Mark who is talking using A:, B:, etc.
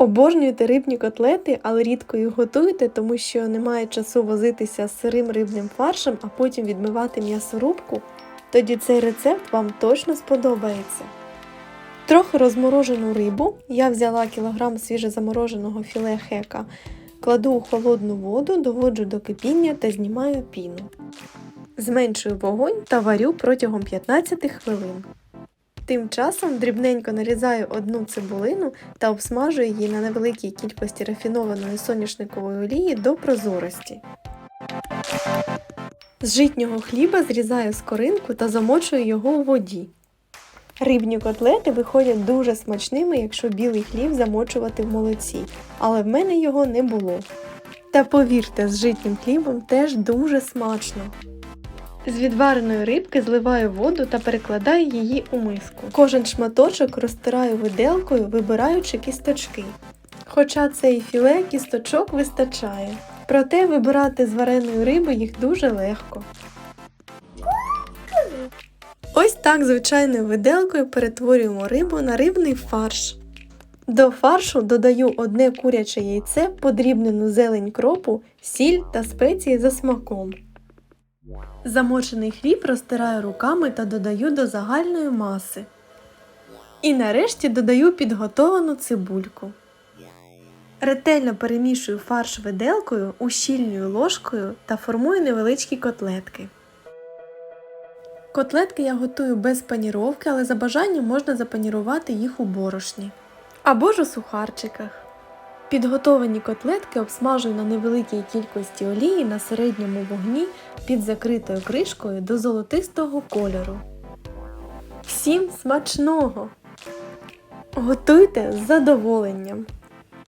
A: Обожнюєте рибні котлети, але рідко їх готуєте, тому що немає часу возитися з сирим рибним фаршем, а потім відмивати м'ясорубку? Тоді цей рецепт вам точно сподобається. Трохи розморожену рибу я взяла кілограм свіжезамороженого філе хека, кладу у холодну воду, доводжу до кипіння та знімаю піну. Зменшую вогонь та варю протягом 15 хвилин. Тим часом дрібненько нарізаю одну цибулину та обсмажую її на невеликій кількості рафінованої соняшникової олії до прозорості. З житнього хліба зрізаю скоринку та замочую його у воді. Рибні котлети виходять дуже смачними, якщо білий хліб замочувати в молоці, але в мене його не було. Та повірте, з житнім хлібом теж дуже смачно. З відвареної рибки зливаю воду та перекладаю її у миску. Кожен шматочок розтираю виделкою, вибираючи кісточки. Хоча цей філе кісточок вистачає. Проте вибирати з вареної риби їх дуже легко. Ось так звичайною виделкою перетворюємо рибу на рибний фарш. До фаршу додаю одне куряче яйце, подрібнену зелень кропу, сіль та спеції за смаком. Замочений хліб розтираю руками та додаю до загальної маси. І нарешті додаю підготовану цибульку. Ретельно перемішую фарш виделкою, ущільнюю ложкою та формую невеличкі котлетки. Котлетки я готую без паніровки, але за бажанням можна запанірувати їх у борошні або ж у сухарчиках. Підготовані котлетки обсмажую на невеликій кількості олії на середньому вогні під закритою кришкою до золотистого кольору. Всім смачного! Готуйте з задоволенням!